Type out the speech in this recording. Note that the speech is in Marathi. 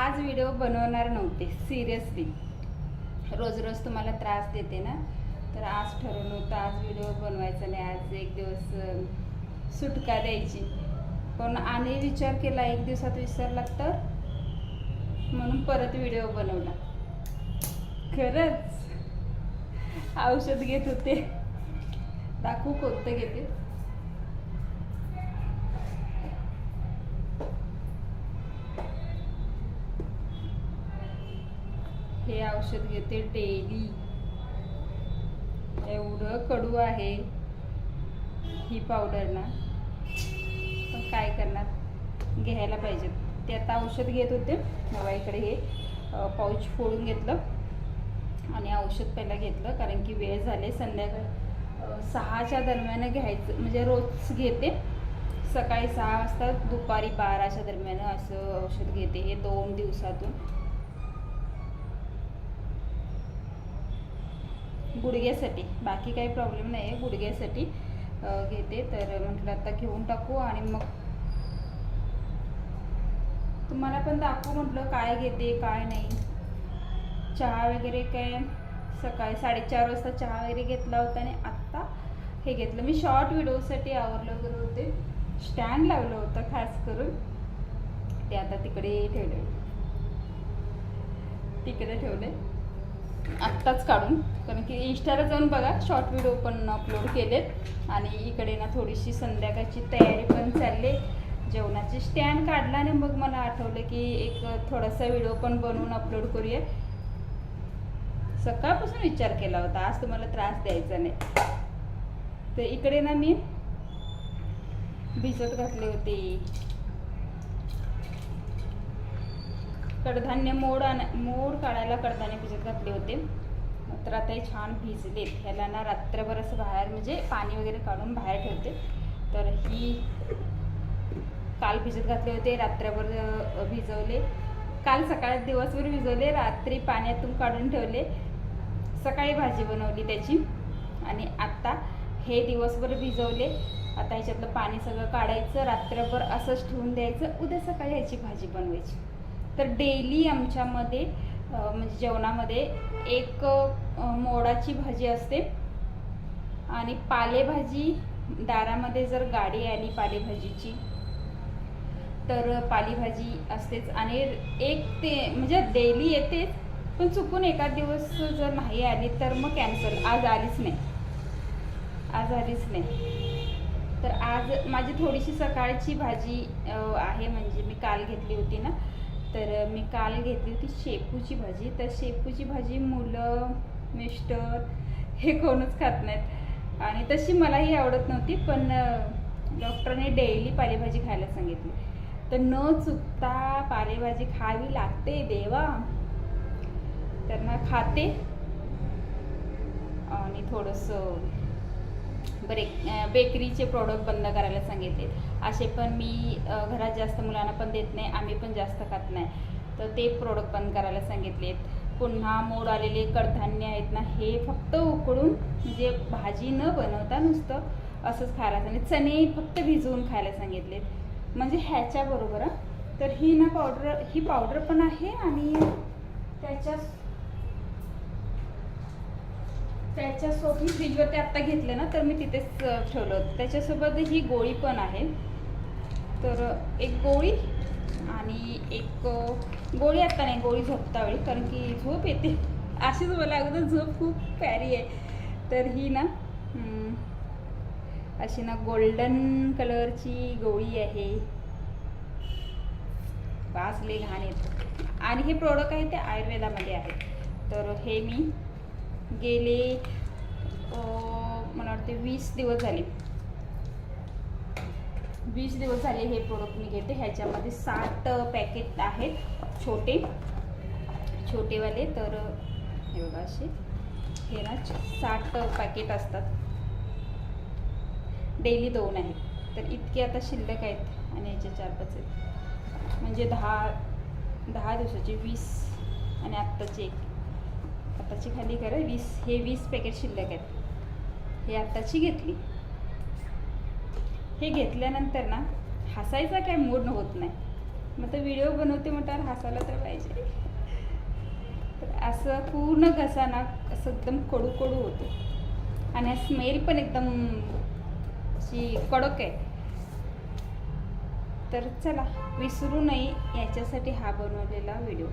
आज व्हिडिओ बनवणार नव्हते सिरियसली रोज रोज तुम्हाला त्रास देते ना? तर आज ठरवलं होतं आज व्हिडिओ बनवायचा नाही आज एक दिवस सुटका द्यायची. पण आणि विचार केला एक दिवसात विसरला तर? म्हणून परत व्हिडिओ बनवला. खरंच. औषध घेत होते. दाखवू कोणतं घेते? हे औषध घेते डेली एवढं कडू आहे ही पावडर ना. पण काय करणार? घ्यायला पाहिजे. ते आता औषध घेत होते. बाबा इकडे हे पाऊच फोडून घेतलं. आणि औषध पहिला घेतलं. कारण की वेळ झाले संध्याकाळ सहाच्या दरम्यान घ्यायचं म्हणजे रोज घेते. सकाळी सहा वाजता दुपारी बाराच्या दरम्यान असं औषध घेते. हे दोन दिवसातून. गुडघ्यासाठी. बाकी काही प्रॉब्लेम नाही आहे गुडघ्यासाठी घेते. तर म्हटलं आता घेऊन टाकू आणि मग तुम्हाला पण दाखवू म्हटलं काय घेते काय नाही. चहा वगैरे काय? सकाळी साडेचार वाजता चहा वगैरे घेतला होता आणि आत्ता हे घेतलं. मी शॉर्ट व्हिडिओसाठी आवरलं वगैरे होते स्टँड लावलं होतं खास करून. ते आता तिकडे ठेवलं तिकडे ठेवले आत्ताच काढून कारण की इंस्टाला जाऊन बघा शॉर्ट व्हिडिओ पण अपलोड केलेत. आणि इकडे ना थोडीशी संध्याकाळची तयारी पण चालली. जेवणाची स्टँड काढला आणि मग मला आठवलं की एक थोडासा व्हिडिओ पण बनवून अपलोड करूया. सकाळपासून विचार केला होता आज तुम्हाला त्रास द्यायचा नाही. तर इकडे ना मी भिजत घातले होते. कडधान्य मोड आण मोड काढायला कडधान्य भिजत घातले होते. तर आता हे छान भिजलेत ह्याला ना रात्रभर असं बाहेर म्हणजे पाणी वगैरे काढून बाहेर ठेवते. तर ही काल भिजत घातले होते रात्रभर भिजवले. काल सकाळी दिवसभर भिजवले रात्री पाण्यातून काढून ठेवले. सकाळी भाजी बनवली त्याची. आणि आत्ता हे दिवसभर भिजवले. आता ह्याच्यातलं पाणी सगळं काढायचं. रात्रभर असंच ठेवून द्यायचं. उद्या सकाळी ह्याची भाजी बनवायची. तर डेली आमच्यामध्ये म्हणजे जेवणामध्ये एक मोडाची भाजी असते. आणि पालेभाजी दारामध्ये जर गाडी आली पालेभाजीची तर पालेभाजी असतेच. आणि एक ते म्हणजे डेली येतेच पण चुकून एका दिवस जर नाही आली तर मग कॅन्सल आज आलीच नाही. आज आलीच नाही. तर आज माझी थोडीशी सकाळची भाजी आहे म्हणजे मी काल घेतली होती ना. तर मी काल घेतली होती शेपूची भाजी. तर शेपूची भाजी मुलं मिस्टर हे कोणच खात नाहीत. आणि तशी मलाही आवडत नव्हती पण डॉक्टरने डेली पालेभाजी खायला सांगितली. तर न चुकता पालेभाजी खावी लागते देवा. त्यांना खाते. आणि थोडंसं बरे बेकरीचे प्रोडक्ट बंद करायला सांगितले. असे पण मी घरात जास्त मुलांना पण देत नाही आम्ही पण जास्त खात नाही. तर ते प्रोडक्ट बंद करायला सांगितलेत. पुन्हा मोड आलेले कडधान्य आहेत ना हे फक्त उकडून म्हणजे भाजी न बनवता नुसतं असंच खायला सांगितलं चणे फक्त भिजवून खायला सांगितलेत. म्हणजे ह्याच्याबरोबर तर ही ना पावडर ही पावडर पण आहे आणि त्याच्या त्याच्यासोबत मी फ्रीजवरती आत्ता घेतलं ना तर मी तिथेच ठेवलं होतं. त्याच्यासोबत ही गोळी पण आहे. तर एक गोळी आणि एक गोळी आत्ता नाही गोळी झोपता वेळी कारण की झोप येते. अशीच मला अगोदर झोप खूप प्यारी आहे. तर ही ना अशी ना गोल्डन कलरची गोळी आहे. वासले घाण येतो. आणि हे प्रोडक्ट आहे ते आयुर्वेदामध्ये आहे. तर हे मी गेले मला वाटते वीस दिवस झाले. वीस दिवस झाले हे प्रोडक्ट मी घेते. ह्याच्यामध्ये सात पॅकेट आहेत छोटे. छोटेवाले तर हे बघा असे. हे ना साठ पॅकेट असतात. डेली दोन आहेत. तर इतके आता शिल्लक आहेत आणि याचे चार पाच आहेत. म्हणजे दहा दहा दिवसाचे वीस आणि आत्ताचे एक. आत्ताची खाली करा वीस हे वीस पॅकेट शिल्लक आहेत. हे आत्ताची घेतली. हे घेतल्यानंतर ना हसायचा काय मूड होत नाही. मग तर व्हिडिओ बनवते म्हटल्यावर हसायला तर पाहिजे. तर असं पूर्ण घसा ना असं एकदम कडू कडू होतो. आणि स्मेल पण एकदम अशी कडक आहे. तर चला विसरू नये याच्यासाठी हा बनवलेला व्हिडिओ